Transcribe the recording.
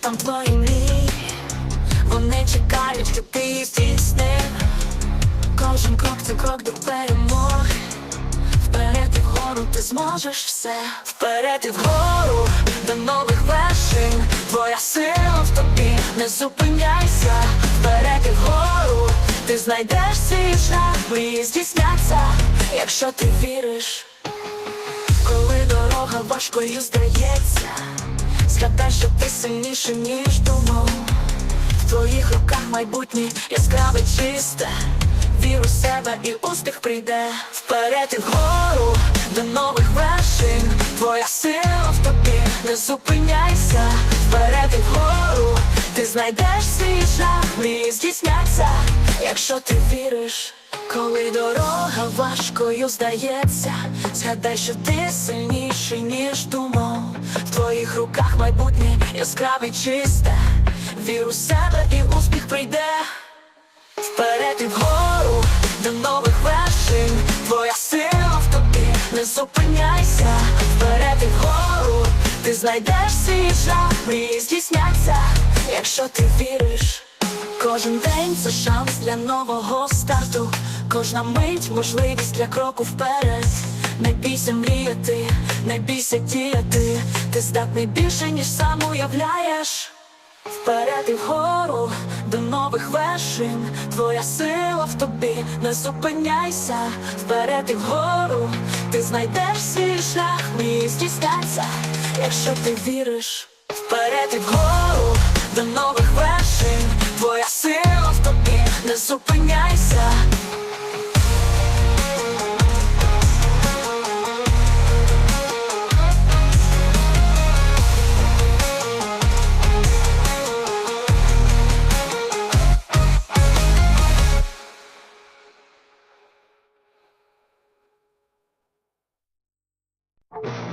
там твої мрії, вони чекають, що ти здійснив. Кожен крок це крок до перемоги. Вперед і вгору ти зможеш все. Вперед і вгору до нових вершин. Твоя сила в тобі, не зупиняйся. Вперед і вгору ти знайдеш свій шлях, мрії здійсняться, якщо ти віриш. Коли дорога важкою здається, згадай, що ти сильніший, ніж думав. В твоїх руках майбутнє яскраве чисте. Вір у себе і успіх прийде вперед і вгору до нових вершин. Твоя сила в тобі, не зупиняйся, вперед і вгору ти знайдеш свій шлях, мрії здійсняться, якщо ти віриш. Коли дорога важкою здається, згадай, що ти сильніший, ніж думав. В твоїх руках майбутнє яскраве чисте. Вір у себе і успіх прийде. Вперед і вгору до нових вершин. Твоя сила в тобі, не зупиняйся. Вперед і вгору ти знайдеш свій шлях, мрії здійсняться, якщо ти віриш. Кожен день це шанс для нового старту. Кожна мить можливість для кроку вперед. Не бійся мріяти, не бійся діяти. Ти здатний більше, ніж сам уявляєш. Вперед і вгору до нових вершин. Твоя сила в тобі, не зупиняйся. Вперед і вгору ти знайдеш свій шлях, мрії здійсняться, якщо ти віриш. Вперед і вгору до нових вершин. Твоя сила в тобі, не зупиняйся. you.